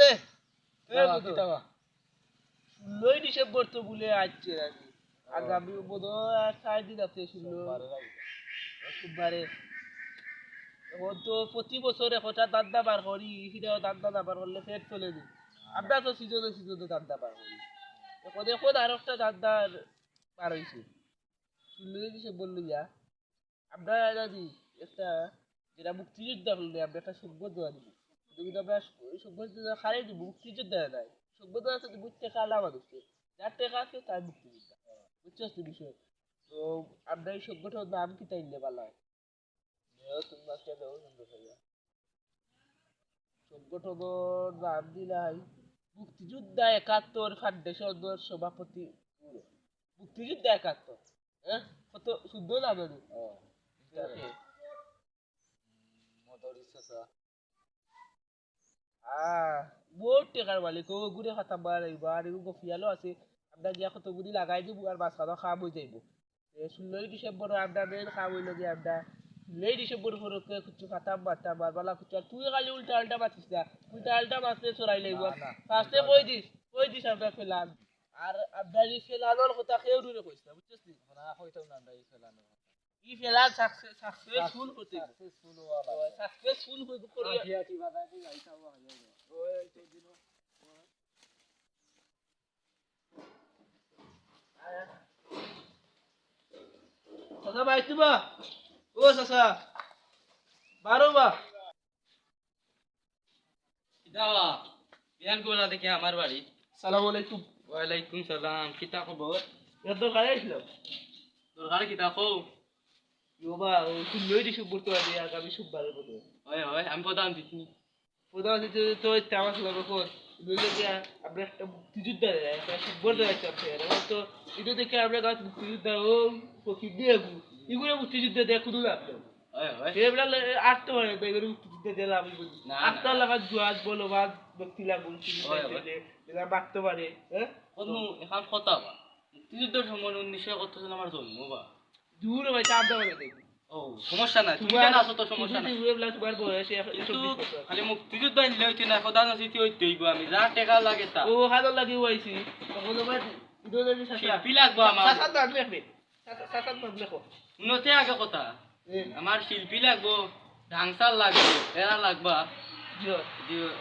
দে? ষোলোই ডিসেম্বর তো বলে আসছে নাকি আগামী বোধ হয় দিন আছে ষোলো সোমবারে এখন তো প্রতি বছর একটা দান্দা বার করি সেটাও দান্দা না বার করলে পেট চলে দিই আমরা তো সিজনে সিজনে দান্দা বার করি। এখন এখন আর একটা দান্দার বার হয়েছে ষোলোই ডিসেম্বর লইয়া আমরা জানি একটা যেটা মুক্তিযোদ্ধা হলে আমরা একটা দিব কিন্তু আমরা সভ্য খারাই দিব মুক্তিযোদ্ধা নাই। সভ্য দেওয়া আছে বুঝতে যার আছে তার মুক্তিযোদ্ধা বিষয়? তো আমরা এই সভ্যটার নাম কি হইয়া সভ্যটার নাম দিলাই। মুক্তিযোদ্ধা একাত্তর, ফাউন্ডেশনের সভাপতি মুক্তিযোদ্ধা একাত্তর হ্যাঁ? কত সুন্দর নাম বহুত টেকার মালিক ও গুড়ে খাতা মার এবার এগুলো গফিয়ালো আছে আমরা গিয়া কত গুড়ি লাগাই দিব আর মাঝখানে খাম হয়ে যাইব ষোলোই ডিসেম্বর আমরা মেন খাম হইল গিয়ে আমরা ষোলোই ডিসেম্বর ফরকে কিছু খাতাম মারতাম মারবালা কিছু আর তুই খালি উল্টা আল্টা মারছিস না উল্টা আল্টা মারতে চড়াই লাগব ফার্স্টে কই দিস কই দিস আমরা ফেলান আর আমরা এই ফেলানোর কথা কেউ দূরে কইস না বুঝছিস নি? ই ফেলান সাকসেস সাকসেসফুল করতে সাকসেসফুল করে চাচা বাইতে বা। ও চাচা বারো বা। দাওয়া বিয়ান কোলা দেখে আমার বাড়ি। সালাম আলাইকুম। ওয়ালাইকুম সালাম কিতা খবর? এত খাই আসলাম দরকার কিতা কও ইয়োবা ও ষোলোই ডিসেম্বর তো আগে আগামী সোমবারের মতো। হয় হয় আমি প্রধান দিচ্ছি। প্রধান অতিথি তো তেমন ছিল কখন? নইলে গিয়া আমরা একটা মুক্তিযোদ্ধা একটা সুব্বর দেখাচ্ছি আমরা তো এটা দেখে আমরা গাছ মুক্তিযোদ্ধা ও ফকির দিয়ে এগুলো মুক্তিযুদ্ধ দেখে কোনো লাভ নেই। হয় হয়। এগুলা আটতে পারে বেগুন মুক্তিযুদ্ধ দিয়ে লাভ হইব না, আটটা লাগা জোয়াজ বলবাদ ব্যক্তি লাগবে হয়, হয়। পারে হ্যাঁ? এখন কথা বা মুক্তিযুদ্ধের সময় উনিশশো কত সালে আমার জন্ম বা? দূর ভাই চাপ দেওয়া দেখি ও সমস্যা নাই। তুমি তো সমস্যা নাই? এগুলা তোমার বয়স এখন কিন্তু। খালি আনলে হইতে না হইতে হইব আমি। যা টেকা লাগে তা। ও হাজার লাগে হইছি তখন শাসা শিল্পী লাগবো আমার লেখবে লেখো। আগে কথা। আমার শিল্পী লাগবো ডান্সার লাগবো এরা লাগবা।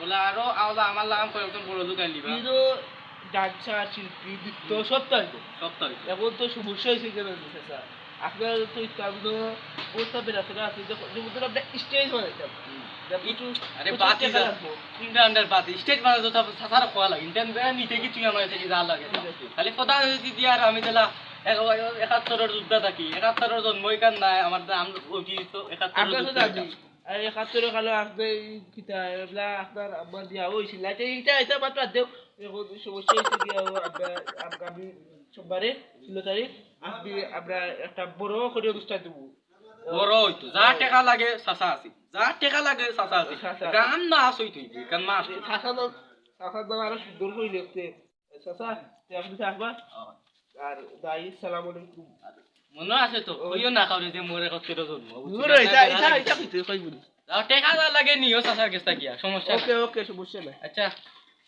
ওলা আরও আওলা আমার লাগাম কয়েকজন বড় দিবা। হিরো ডান্সার শিল্পী নৃত্য সব তো হইতো সপ্তাহ এখন তো সমস্যা হয়েছে কেন শাসা আপনার তো ইত্যাদি বলতে বেড়াতে আছে যেমন আপনার স্টেজ বানাইতাম আরে বাতি ইন্টারনেট বাতি স্টেজ মানে তো সাসার খোয়া লাগে ইন্টারনেট নিতে কি তুই আমার থেকে যা লাগে খালি প্রধান অতিথি দিয়ে আর আমি দিলা একাত্তরের যোদ্ধা থাকি একাত্তরের জন্ম এখান নাই আমার একাত্তরের আপনার আর কালো কিতা এগুলা আমার দিয়া হয়েছিল এটা এটা এটা মাত্র দেও এখন সমস্যা হয়েছে দিয়া সোমবারে ষোলো তারিখ আপনি আমরা একটা বড় করে অনুষ্ঠান দেবো। বড় হইতো যা টাকা লাগে সাসা আছে যা টাকা লাগে সাসা আছে গান না আসই তুই গান মাস শাসন শাসন নাম আরও সুন্দর করে লিখতে চাচা আপনি থাকবা আর দাই সালাম আলাইকুম। মনে আছে তো কইও না যে মোর একাত্তরের জন্ম দূর এটা এটা এটা কইতে কই বলি যাও টাকা যা লাগে নিও সাসার কাছে গিয়া সমস্যা ওকে ওকে সমস্যা নাই। আচ্ছা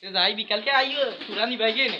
যাই বিকালকে আইও সুরানি বাইকে নে।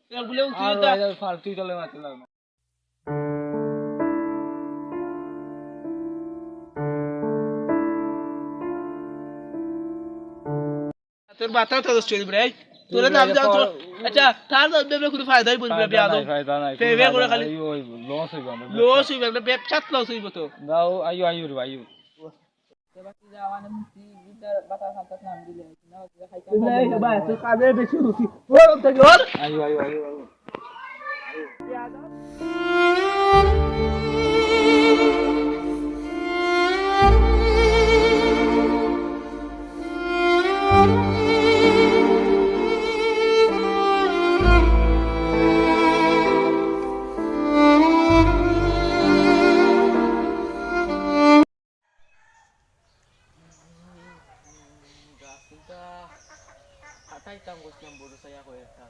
বলে মুক্তিযোদ্ধা ফালতু চলে মারছিলাম তোর বাতা তো স্টোরি ব্রে তোর নাম যাও তো আচ্ছা তার কোনো না যাদব ফায়দা নাই করে খালি লস হইব আমরা লস হইবে না ব্যবসাত লস হইব তো। দাও আইও আইও রে আইও বাকি যা মানে মুক্তি? বেশি হচ্ছি ওর থেকে ওর আইও হাঁটাইতাম করছিলাম বড় সাইয়া করে একটা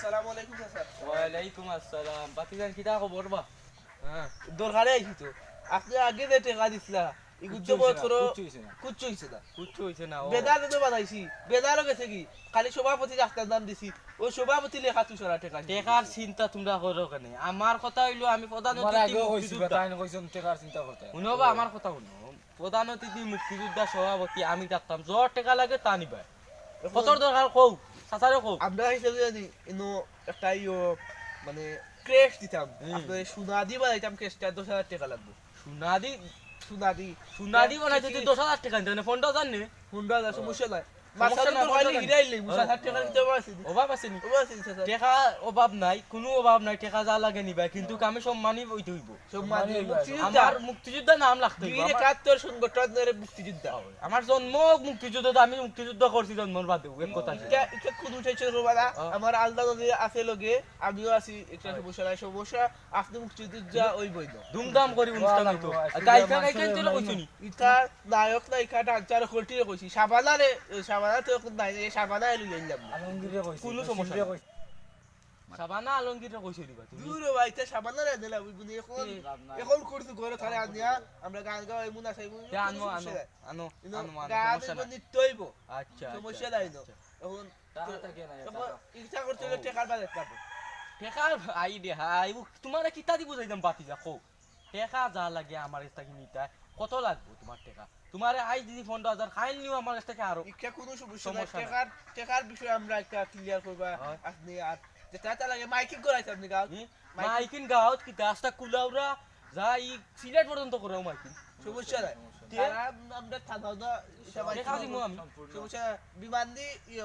সালাম আলাইকুম স্যার ওয়ালাইকুম আসসালাম বাতিজান কিটা খবর বা হ্যাঁ দরকারে আইছি তো আপনি আগে যে টাকা দিছিলা ইগুজ বড় করো কুচ্ছু হইছে না কুচ্ছু হইছে না ও বেদারও তো বানাইছি বেদারও গেছে কি খালি সভাপতি রাস্তার নাম দিছি ওই সভাপতি লেখা তুই সরা টাকা টেকার চিন্তা তোমরা করো কেন? আমার কথা হইল আমি প্রধান অতিথি মুক্তিযোদ্ধা। শুনবা আমার কথা শুনো। প্রধান অতিথি মুক্তিযোদ্ধা সভাপতি আমি থাকতাম। জ্বর টেকা লাগে তা নিবা। কতর দরকার কৌ সাসারে কৌ আমরা হিসেবে জানি ইনো একটা ইয়ো মানে ক্রেশ দিতাম। হুম। আপনার সোনাদি বানাইতাম ক্রেশটা দশ হাজার টাকা লাগবে। সুনাদি সোনাদি সুনাদি বানাইতে দশ হাজার টাকা নিতে ফোনটা জাননি হুন্ডা হাজার নাই, তো খালি সমস্যা নাই। কিন্তু আমি সম্মানই আমার মুক্তিযোদ্ধা নাম লাগতে হইব। বীর আমার- একাত্তর সংগঠনের মুক্তিযোদ্ধা আমার জন্ম মুক্তিযুদ্ধ আমি মুক্তিযুদ্ধ করছি জন্মর বাদে এক কথা কোন। আমার আলাদা নদী আছে লগে আমিও আছি একটা সমস্যা নাই সমস্যা আপনি মুক্তিযোদ্ধা ওই বই ধুমধাম করে অনুষ্ঠান হইতো। গায়িকা গায়িকা তো কইছিনি ইটা নায়ক নায়িকা ডান্সার কলটিরে কইছি। সাবানারে সাবানা তো নাই এই সাবানা এলু গেলাম কোনো সমস্যা নাই। সাবানা আলমগীর কইছিলি বা তুমি। দূর ভাই তা সাবানা রে দিলা ওই এখন এখন করতে ঘরে থারে আনিয়া আমরা গান গাওয়াই মুনা চাইব তে আনো আনো আনো আনো আনো গান সমস্যা নাই। আচ্ছা সমস্যা নাই না এখন তখন ইচ্ছা করতে টেকার বাজে পাবো টেকা আই দে হাই তোমার কিতা দি বুঝাইতাম বাতি যা কও। টেকা যা লাগে আমার থেকে নিতা কত লাগবে তোমার টেকা? তোমার আই দিদি পনেরো হাজার খাইল নিও আমার কাছ থেকে আরও। ইচ্ছা কোনো সমস্যা নাই। টেকার টেকার বিষয়ে আমরা একটা ক্লিয়ার করবা। আপনি আর যেটা লাগে মাইকিং করাইছে আপনি গাও মাইকিন গাঁৱত কিতা আস্তা কুলাউরা যা ই সিলেট পর্যন্ত করে মাইকিন সমস্যা নাই। বিমান দি ইয়ে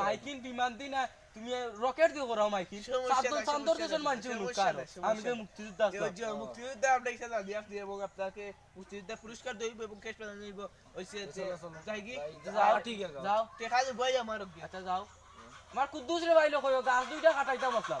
মাইকিং বিমান দি না তুমি রকেট দিয়ে করো মাইকি সাতজন মানুষ সমস্যা লুকার নাই, আমি নাই। মুক্তিযোদ্ধা আসলাম। মুক্তিযোদ্ধা আমরা এখানে জানি আপনি এবং আপনাকে মুক্তিযোদ্ধা পুরস্কার দইব এবং ক্যাশ পেন দইব হইছে যে যাই কি? যাও যাও। টেকা দিব আমার আচ্ছা যাও। আমার কুদ্দুস রে বাইলো কইও গাছ দুইটা কাটাইতাম আসলাম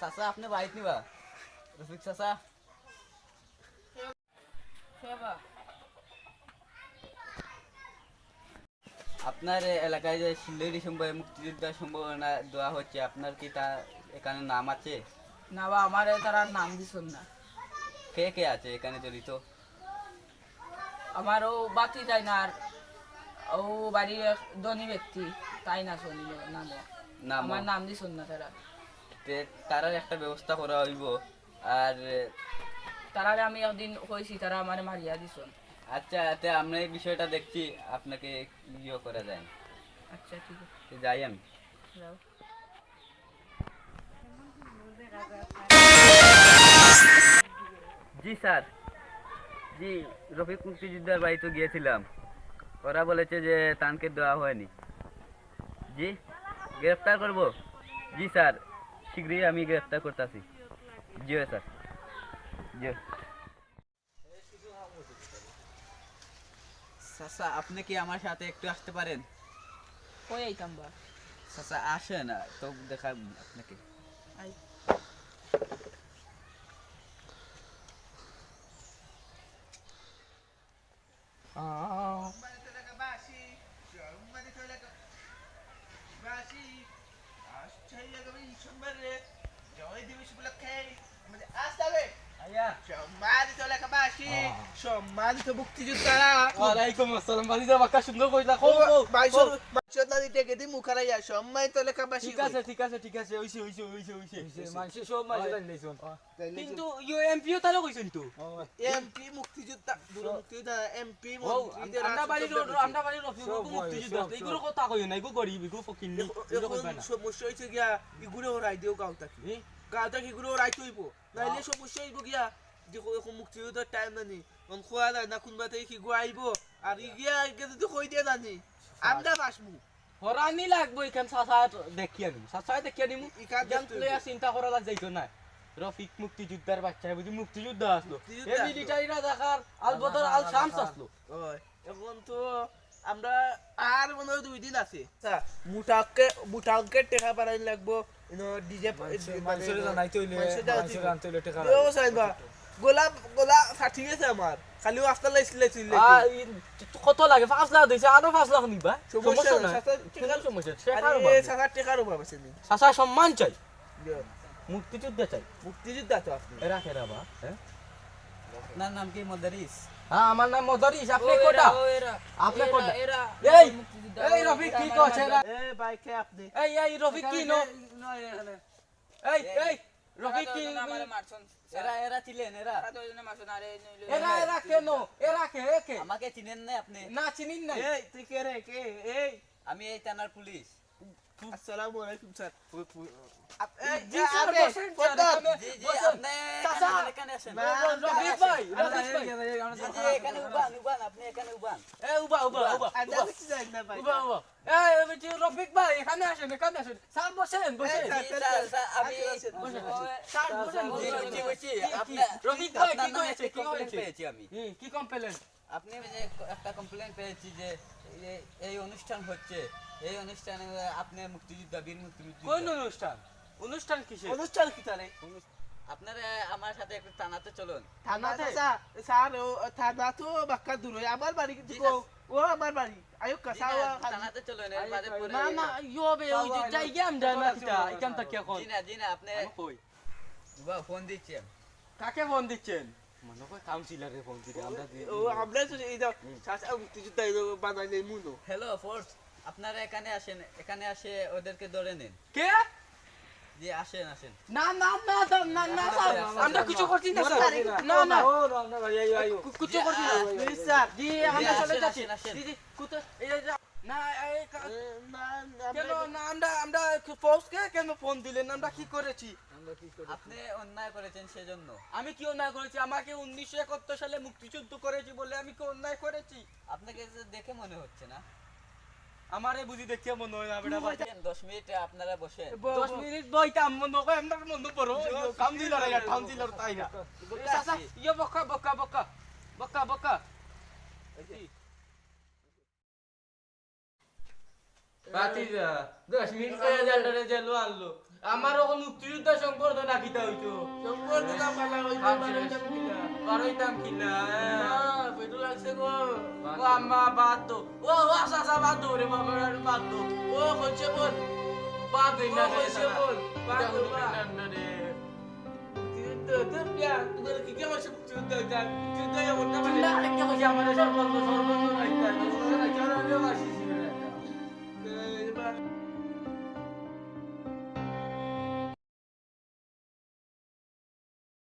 চাচা আপনি বাড়িত নিবা। রফিক চাচা। আপনার এলাকায় যে ষোলোই ডিসেম্বর মুক্তিযোদ্ধা সম্ভাবনা দেওয়া হচ্ছে আপনার কি তা এখানে নাম আছে? না বা আমার তারা নাম দিছন না। কে কে আছে এখানে জড়িত? আমারও বাতি তাই না আর ও বাড়ির ধনী ব্যক্তি তাই না শুনিল নাম। নাম আমার নাম দিছন না তারা। তারার একটা ব্যবস্থা করা হইব। আর তারা আমি একদিন কইছি তারা আমার মারিয়া দিছন। আচ্ছা তে আমরা এই বিষয়টা দেখছি আপনাকে ইয়ে করা যায়। আচ্ছা ঠিক আছে। যাই আমি। যাও। জি স্যার। জি রফিক মুক্তিযোদ্ধার বাড়ি তো গিয়েছিলাম। ওরা বলেছে যে তানকে দেওয়া হয়নি। জি গ্রেফতার করব? জি স্যার। শীঘ্রই আমি গ্রেফতার করতেছি। জি স্যার। জি চাচা আপনি কি আমার সাথে একটু আসতে পারেন? কই আইতাম বা? চাচা আসেন তো দেখা আপনাকে। আই। বাসি সোমবার জয় দিবস উপলক্ষে আজ তো মুক্তিযোদ্ধারা। ওয়ালাইকুম আসসালাম বাদি যা বাক্কা সুন্দর কইলা কও কও। বাইশর বাইশর নারী টেকে দি মুখারাই আসো লেখাবাসী ঠিক আছে ঠিক আছে ঠিক আছে হইছে হইছে হইছে হইছে মানুষের সব মাঝে জানলেইছুন কিন্তু ইউ এমপিও তাহলে কইছেন তো? এমপি মুক্তিযোদ্ধা বুড়ো মুক্তিযোদ্ধা এমপি ও আমরা মুক্তিযোদ্ধা এগুলো কথা কই না এগুলো গরিব এগুলো ফকিন্নি এগুলো সমস্যা হয়েছে গিয়া ইগুলো ওরাই দিও গাঁও থাকি। গাঁও থাকি ইগুলো ওরাই তৈব নাইলে সমস্যা হইব গিয়া। দেখো এখন মুক্তিযোদ্ধার টাইম নানি। অন খোয়া যায় না কোনবা থেকে শিগু আইব? আর ইগিয়া ইগে যদি কই দিয়ে জানি আমরা বাসমু। হরানি লাগবো এখান সাসা দেখিয়া নিমু সাসা দেখিয়া নিমু তুলে হইব। চিন্তা করা লাগ যাইতো না রফিক মুক্তিযোদ্ধার বাচ্চা বুঝি মুক্তিযোদ্ধা আসলো মুক্তিযোদ্ধা এই আসলো। মিলিটারি রাজাকার আল বদর আল শামস আসলো এখন তো আমরা আর মনে হয় দুই দিন আছে। মুটাকে মুটাকে টেকা পারাই লাগবো। ডিজে মানুষের জানাইতে হইলে মানুষের আনতে হইলে টাকা সাইবা গোলাপ গোলা ফাটি গেছে আমার খালি আস্তা লাইছিল লাইছিল কত লাগে? পাঁচ লাখ দিছে আরও পাঁচ লাখ নিবা সমস্যা সাসা- কীরকম সমস্যা টেকার অভাব আছে নি? সাসা সম্মান চাই। মুক্তিযোদ্ধা চাই। মুক্তিযোদ্ধা তো আপনি। এরা কেরা বা। হ্যাঁ আপনার নাম কি? মদারিস হ্যাঁ আমার নাম মদারিস। আপনি কোটা আপনি কোটা এই এই রফিক কি এ ভাই কে আপনি? এই এই রফিক কি নো? এই এই রফিক কি মারছন এরা এরা ছিলেন এরা। এরা এরা কেন? এরা কে কে? আমাকে চিনেন না আপনি? না চিনিন না এই তুই কে রে কে? এই। আমি এই থানার পুলিশ। আসসালামু আলাইকুম স্যার। জি স্যার বসেন স্যার রফিক ভাই এখানে আসেন এখানে আসেন। স্যার বসেন বসেন। রফিক ভাই কি আমি। কমপ্লেন আপনি যে একটা কমপ্লেন পেয়েছি যে এই- অনুষ্ঠান হচ্ছে। এই অনুষ্ঠানে আপনি মুক্তিযোদ্ধা বীর কোন অনুষ্ঠান? অনুষ্ঠান কিসের? অনুষ্ঠান কি তারে আপনারা আমার সাথে একটু থানাতে চলুন। থানা স্যার স্যার থানা তো বাক্কা দূর আমার বাড়ি ও ও আমার বাড়ি। আয়ো কাসা থানাতে চলুন এর বাদে পরে না না ইয়োবে ওই যে জায়গা আম যায় না কিটা এখান থেকে এখন। জি না আপনি কই? বাহ, ফোন দিচ্ছি আমি। কাকে ফোন দিচ্ছেন? মনে কই কাউন্সিলরে ফোন দিতে আমরা ও আমরা তো এই দাও চাচা মুক্তিযোদ্ধা এই বানাইলে মুনো হ্যালো ফোর্স আপনারা এখানে আসেন এখানে আসে ওদেরকে ধরে নিন। কে? জি আসেন আসেন। না না না না না না স্যার। আমরা কিছু করছি না স্যার। না না। কু- কিছু করছি না। Please sir. জি আমরা চলে যাচ্ছি। আসেন, আসেন। জি জি কুতো এই না এই কেন না আমরা আমরা ফোর্সকে কেন ফোন দিলেন? আমরা কি করেছি? আপনি অন্যায় করেছেন সেজন্য। আমি কি অন্যায় করেছি? আমাকে উনিশশো একাত্তর সালে মুক্তিযুদ্ধ করেছি বলে আমি কি অন্যায় করেছি? আপনাকে দেখে মনে হচ্ছে না? আমারে বুঝি দেখে মনে হয় না বেটা ভাই দশ মিনিট আপনারা বসেন দশ মিনিট বইতাম মনে হয় আমরা মনে পড়ো কাউন্সিলর আইয়া কাউন্সিলর তাই না? চাচা ইয়ে বক্কা বক্কা বক্কা বক্কা বক্কা বাতিজা দশ মিনিট করে জালটারে জেলো আনলো। আমার ওখানে মুক্তিযুদ্ধ সম্পর্ক না কিতা হইতো? সম্পর্কটা পালা হইতে পারে না। কিনা করছে গো ও আম্মা বাদ দো ও ও আসা আসা বাদ দো রে বাবা বাদ দো ও হচ্ছে বল বাদ দে না হচ্ছে বল বাদ দো না রে আমাদের